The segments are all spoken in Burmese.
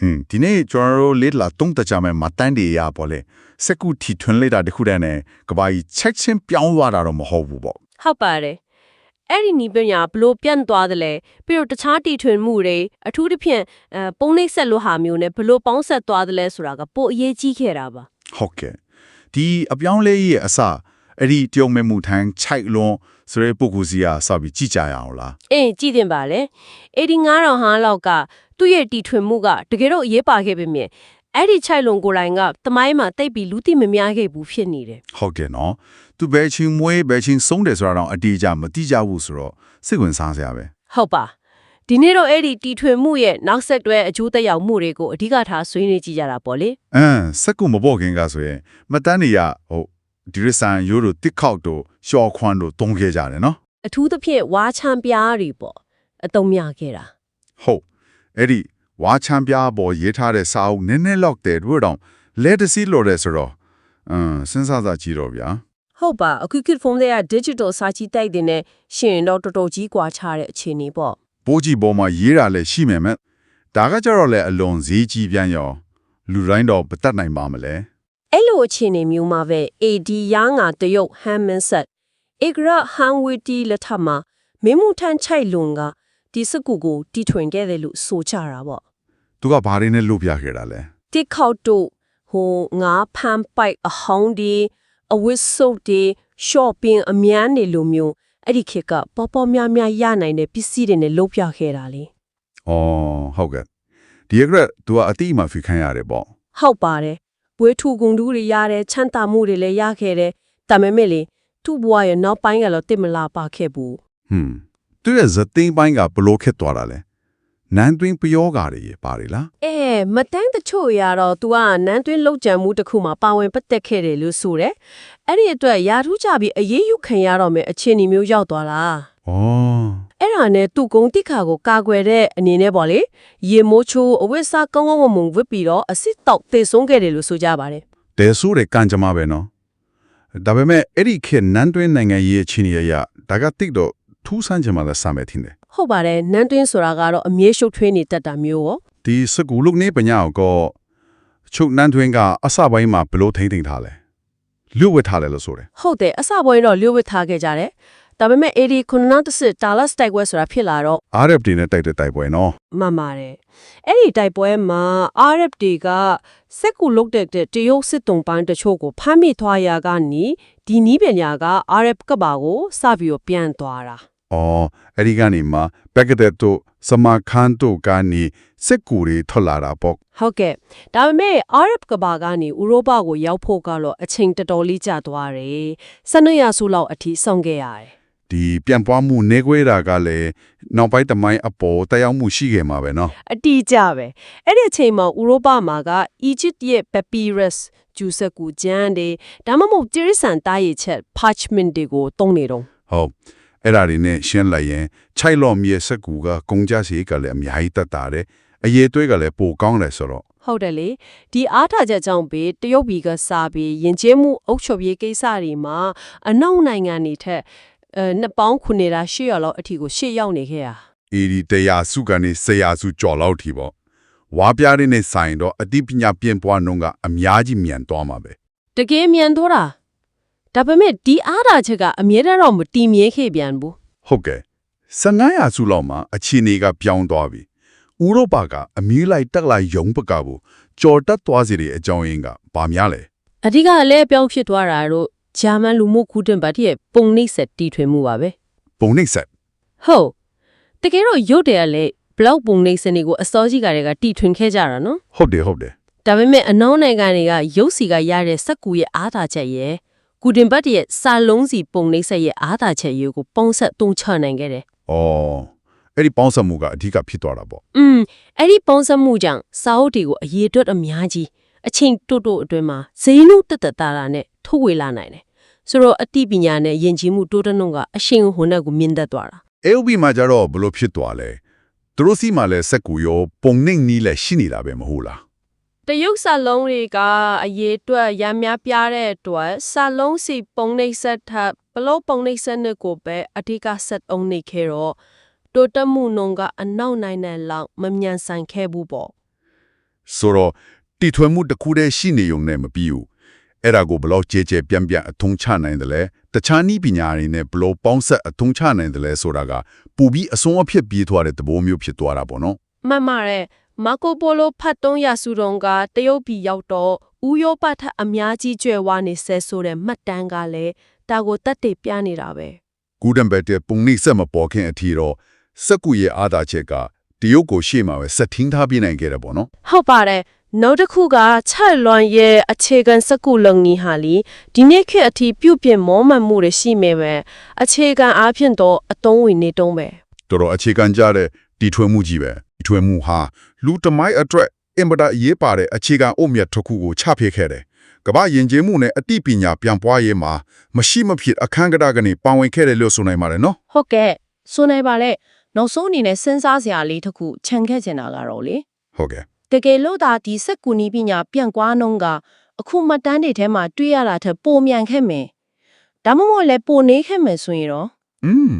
อืมဒီနေ့ကျွန်တော်တို့လေးလာတုံးတကြမဲ့မတန်းတွေရပေါ့လေစက်ကူထီထွန်းလိုက်တာတခုတည်းနဲ့ကဘာကြီးချက်ချင်းပြောင်းသွားတာတော့မဟုတ်ဘူးပေါ့ဟုတ်ပါတယ်အဲ့ဒီနီးပညာဘလို့ပြန့်သွားတယ်လဲပြီးတော့တခြားတီထွင်မှုတွေအထူးသဖြင့်အဲပုံနှိပ်ဆက်လို့ဟာမျိုးနဲ့ဘလို့ပေါင်းဆက်သွားတယ်လဲဆိုတာကပိုအရေးကြီးခဲ့တာပါဟုတ်ကဲ့ဒီအပြောင်းလဲရဲ့အစအဲ့ဒီတယုံမဲမှုထန်းခြိုက်လွန်ဆိုရဲပုဂ္ဂိုလ်စီကစပြီးကြည့်ကြရအောင်လားအေးကြည့်တင်ပါလေအဲ့ဒီ9000ဟာလောက်က သူ့ရဲ့တီထွင်မှုကတကယ်တော့အရေးပါခဲ့ပေမြင်အဲ့ဒီခြိုက်လွန်ကိုယ်တိုင်ကတမိုင်းမှာတိတ်ပြီးလူသိမများခဲ့ဘူးဖြစ်နေတယ်ဟုတ်ကဲ့နော်သူဘယ်ချင်းမွေးဘယ်ချင်းဆုံးတယ်ဆိုတာတော့အတိအကျမတိကြဘူးဆိုတော့စိတ်ဝင်စားစရာပဲဟုတ်ပါဒီနေ့တော့အဲ့ဒီတီထွင်မှုရဲ့နောက်ဆက်တွဲအကျိုးသက်ရောက်မှုတွေကိုအဓိကထားဆွေးနွေးကြည့်ကြတာပေါ့လေအမ်စက်ကူမပေါ့ခင်ကဆိုရင်မတန်းနေရဟုတ်ဒီရဆန်ရိုးတို့တစ်ခေါက်တို့ရှော့ခွန်းတို့တုံးခဲ့ကြတယ်နော်အထူးသဖြင့်ဝါချမ်းပြားတွေပေါ့အတုံးများခဲ့တာဟုတ် အဲ့ဒီဝါချမ်းပြားပေါ်ရေးထားတဲ့စာအုပ်နည်းနည်းလောက်တဲ့တို့တော့လက်တစီလိုတယ်ဆိုတော့အင်းစဉ်းစားစားကြည့်တော့ဗျာဟုတ်ပါအခု kit phone တွေက digital စာချီတိုက်တင်နေရှင်တော့တော်တော်ကြီးကွာခြားတဲ့အခြေအနေပေါ့ပိုးကြီးပေါ်မှာရေးတာလည်းရှိမယ်မဲ့ဒါကကြတော့လေအလွန်ဈေးကြီးပြန်ရောလူတိုင်းတော့မတတ်နိုင်ပါမလဲအဲ့လိုအခြေအနေမျိုးမှာပဲ AD ရာငါတရုတ်ဟမ်မန်ဆက်ဧကရဟန်ဝီတီလက်ထမှာမင်းမူထန်ချိုက်လွန်က ဒီစကူကိုတီထွင်ခဲ့တယ်လို့ဆိုကြတာပေါ့သူကဘာရင်းနဲ့လုပြခဲ့တာလဲတစ်ခေါက်တို့ဟိုငါဖန်ပိုက်အဟောင်းဒီအဝစ်စုပ်ဒီ shopping အမြန်းနေလိုမျိုးအဲ့ဒီခေတ်ကပေါ်ပေါ်များများရနိုင်တဲ့ပစ္စည်းတွေနဲ့လုပ်ပြခဲ့တာလေ။အော်ဟုတ်ကဲ့။ဒီရက်ရက် तू ကအတိအမှဖီခိုင်းရတယ်ပေါ့ဟုတ်ပါတယ်ဘွေးထူကုန်တူးတွေရတယ်ချမ်းသာမှုတွေလည်းရခဲ့တယ်ဒါပေမဲ့လေသူ့ဘဝရဲ့နောက်ပိုင်းကတော့တိတ်မလာပါခဲ့ဘူး။ဟွန်း သူရဲ့ဇသိန်းပိုင်းကဘလို့ခက်သွားတာလဲ။နန်းတွင်းပယောဂါတွေပါတယ်လားအဲမတန်းတချို့ရတော့ तू ကနန်းတွင်းလောက်ကြံမှုတစ်ခုမှာပါဝင်ပတ်သက်ခဲ့တယ်လို့ဆိုတယ်အဲ့ဒီအတွက်ယာထူးကြပြီးအေးအေးယူခံရတော့မယ်အခြေအနေမျိုးရောက်သွားတာ။အော်အဲ့ဒါနဲ့သူ့ကုန်းတိခါကိုကာကွယ်တဲ့အနေနဲ့ပေါ့လေရေမိုးချိုးအဝတ်စားကောင်းကောင်းမွန်မွန်ဝတ်ပြီးတော့အစ်စ်တောက်သေဆုံးခဲ့တယ်လို့ဆိုကြပါတယ်တဲဆိုးတဲ့ကံကြမ္မာပဲနော်။ဒါပေမဲ့အဲ့ဒီခေတ်နန်းတွင်းနိုင်ငံရေးအချင်းရရဒါကတိတ်တော့ ထူးဆန်းချင်မှလည်းစမယ်ထင်တယ်ဟုတ်ပါတယ်နန်းတွင်းဆိုတာကတော့အမြဲရှုပ်ထွေးနေတတ်တာမျိုးရော။ဒီစကူလုနေပညာကိုချုပ်နန်းတွင်းကအစပိုင်းမှာဘလို့ထိမ့်ထိန်ထားလဲ။လွတ်ဝတ်ထားလဲလို့ဆိုတယ်ဟုတ်တယ်အစပွဲတော့လျှို့ဝှက်ထားခဲ့ကြတယ်ဒါပေမဲ့အေဒီခုနနောက်တစ်စစ်တာလတ်တိုက်ပွဲဆိုတာဖြစ်လာတော့။ RF တွေနဲ့တိုက်တဲ့တိုက်ပွဲနော်မှန်ပါတယ်အဲ့ဒီတိုက်ပွဲမှာ RF တွေကစက်ကူလုတ်တဲ့တဲ့တရုတ်စစ်တုံးပိုင်းတချို့ကိုဖမ်းမိသွားရာကနေဒီနီးပညာက RF ကဘာကိုစပြီးတော့ပြန်သွားတာ။ အော်အဲ့ဒီကနေမှဘက်ကတဲ့တို့စမခန်းတို့ကနေစစ်ကူတွေထွက်လာတာပေါ့ ဟုတ်ကဲ့ဒါပေမဲ့ RF ကဘာကနေဥရောပကိုရောက်ဖို့ကတော့အချိန်တော်တော်လေးကြာသွားတယ်စနစ်ရစုလောက်အထိဆောင်ခဲ့ရတယ် ဒီပြန်ပွားမှုနေခွေးတာကလည်းနောက်ပိုင်းတမိုင်းအပေါ်တက်ရောက်မှုရှိခဲ့မှာပဲเนาะ အတီးကြပဲအဲ့ဒီအချိန်မှာဥရောပမှာက Egypt ရဲ့ papyrus ကျူစက်ကူကျန်းတွေဒါမှမဟုတ်တိရစ္ဆာန်တားရည်ချက် parchment တွေကိုတုံးနေတော့ ဟုတ် အဲ့ဒါတွေနဲ့ရှင်းလိုက်ရင်ခြိုက်လော့မြေစက်ကူကကုန်ကြစီကလည်းအများကြီးတက်တာတယ်အရေးသွေးကလည်းပိုကောင်းတယ်ဆိုတော့ဟုတ်တယ်လေဒီအားထားချက်ကြောင့်ပဲတရုတ်ပြည်ကစားပြီးယဉ်ကျေးမှုအုပ်ချုပ်ရေးကိစ္စတွေမှာအနောက်နိုင်ငံတွေထက်အဲနှစ်ပေါင်းခုနေတာရှေ့ရလောက်အထီကိုရှေ့ရောက်နေခဲ့ရအေဒီတရားစုကနေဆရာစုကြော်လောက်ထီပေါ့ဝါပြားရင်းနဲ့ဆိုင်တော့အတိပညာပြင်းပွားနှုန်းကအများကြီးမြန်သွားမှာပဲတကယ်မြန်တော့တာ ဒါပေမဲ့ဒီအားထားချက်ကအမြဲတမ်းတော့မတည်မြဲခဲ့ပြန်ဘူးဟုတ်ကဲ့15ရာစုလောက်မှာအခြေအနေကပြောင်းသွားပြီဥရောပကအမီးလိုက်တက်လိုက်ယုံပကဘူးကြော်တက်သွားစီတဲ့အကြောင်းရင်းကဘာများလဲအဓိကလည်းပြောင်းဖြစ်သွားတာတို့ဂျာမန်လူမှုခုတင်ပါတိရဲ့ပုံနှိပ်ဆက်တီထွင်မှုပါပဲပုံနှိပ်ဆက်ဟုတ်တကယ်တော့ရုပ်တယ်ကလည်းဘလောက်ပုံနှိပ်စနစ်ကိုအစောကြီးကတည်းကတီထွင်ခဲ့ကြတာနော်ဟုတ်တယ်ဟုတ်တယ်ဒါပေမဲ့အနောက်နိုင်ငံတွေကရုပ်စီကရတဲ့စက်ကူရဲ့အားသာချက်ရဲ့ ကုတင်ပတ်ရဲ့စာလုံးစီပုံနှိပ်ဆက်ရဲ့အားသာချက်ရဲ့ကိုပေါင်းဆက်သုံးချနိုင်ခဲ့တယ်။အော်အဲ့ဒီပေါင်းစပ်မှုကအဓိကဖြစ်သွားတာပေါ့။อืมအဲ့ဒီပေါင်းဆက်မှုကြောင့်စာအုပ်တွေကိုအရေးအတွက်အများကြီးအချိန်တိုးတိုးအတွင်းမှာဈေးနှုန်းတက်တက်တာတာနဲ့ထုတ်ဝေလာနိုင်တယ်။ဆိုတော့အသိပညာနဲ့ယဉ်ကျေးမှုတိုးတက်နှုန်းကအရှင်ဟိုနဲ့ကိုမြင့်တက်သွားတာ။ AOB မှာကြတော့ဘလို့ဖြစ်သွားလဲ။သူတို့စီမှာလည်းစက်ကူရောပုံနှိပ်နီးလည်းရှိနေတာပဲမဟုတ်လား တရုတ်စာလုံးတွေကအရေးအတွက်ရမ်းများပြားတဲ့အတွက်စာလုံးစီပုံနှိပ်ဆက်ထပ်ဘလို့ပုံနှိပ်ဆက်နဲ့ကိုပဲအဓိကဆက်အောင်နေခဲ့တော့တိုးတက်မှုနှုန်းကအနောက်နိုင်ငံလောက်မမြန်ဆိုင်ခဲ့ဘူးပေါ့ဆိုတော့တီထွင်မှုတစ်ခုတည်းရှိနေုံနဲ့မပြီးဘူးအဲ့ဒါကိုဘယ်လောက်ကြဲကြဲပြန့်ပြန့်အထုံးချနိုင်တယ်လဲတခြားနည်းပညာတွေနဲ့ဘယ်လောက်ပေါင်းဆက်အထုံးချနိုင်တယ်လဲဆိုတာကပူပြီးအဆုံးအဖြစ်ပြေးသွားတဲ့သဘောမျိုးဖြစ်သွားတာပေါ့နော်မှန်ပါတယ် မာကိုပိုလိုဖတ်တုံးရစုတုံးကတရုတ်ပြည်ရောက်တော့ဥရောပထက်အများကြီးကျွဲဝါနေဆဲဆိုတဲ့မှတ်တမ်းကလည်းဒါကိုတက်တေပြနေတာပဲဂူဒန်ဘက်တဲ့ပုံနှိမ့်ဆက်မပေါ်ခင်အထီတော့စက်ကူရဲ့အာသာချက်ကတရုတ်ကိုရှေ့မှာပဲဆက်ထင်းထားပြနိုင်ခဲ့တယ်ပေါ့နော်ဟုတ်ပါတယ်နောက်တစ်ခုကချက်လွန်ရဲ့အခြေခံစကုလုံကြီးဟာလီဒီနေ့ခေတ်အထိပြုတ်ပြင်းမောမှန်မှုတွေရှိနေပဲအခြေခံအားဖြင့်တော့အတုံးဝင်နေတုံးပဲတော်တော်အခြေခံကြတဲ့တီထွင်မှုကြီးပဲတီ ထွင်မှုဟာလူတမိုင်းအတွက်အင်မတန်အရေးပါတဲ့အခြေခံအုတ်မြတ်တစ်ခုကိုချပြခဲ့တယ်ကမ္ဘာယဉ်ကျေးမှုနဲ့အသိပညာပြန်ပွားရေးမှာမရှိမဖြစ်အခန်းကဏ္ဍကနေပါဝင်ခဲ့တယ်လို့ဆိုနိုင်ပါတယ်နော်ဟုတ်ကဲ့ဆိုနေပါလေနောက်ဆုံးအနေနဲ့စဉ်းစားစရာလေးတစ်ခုခြံခဲ့ချင်တာကတော့လေဟုတ်ကဲ့တကယ်လို့ဒါဒီစက်ကူနီပညာပြန့်ကွာနှုံးကအခုမှတ်တမ်းတွေထဲမှာတွေ့ရတာထက်ပိုမြန်ခဲ့မယ်ဒါမှမဟုတ်လည်းပိုနေခဲ့မယ်ဆိုရင်တော့อืม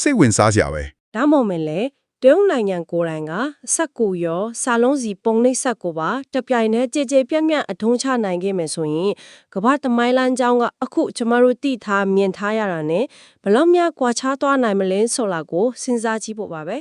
စိတ်ဝင်စားစရာပဲဒါမှမဟုတ်လေ တရုတ်နိုင်ငံကိုယ်တိုင်ကစက်ကူရောစာလုံးစီပုံနှိပ်စက်ကိုပါတပြိုင်တည်းကြည်ကြည်ပြန့်ပြန့်အထုံးချနိုင်ခဲ့မယ်ဆိုရင်ကမ္ဘာတမိုင်းလန်းကြောင်းကအခုကျမတို့သိထားမြင်ထားရတာ ਨੇ ဘယ်လောက်များကွာခြားသွားနိုင်မလဲဆိုတာကိုစဉ်းစားကြည့်ဖို့ပါပဲ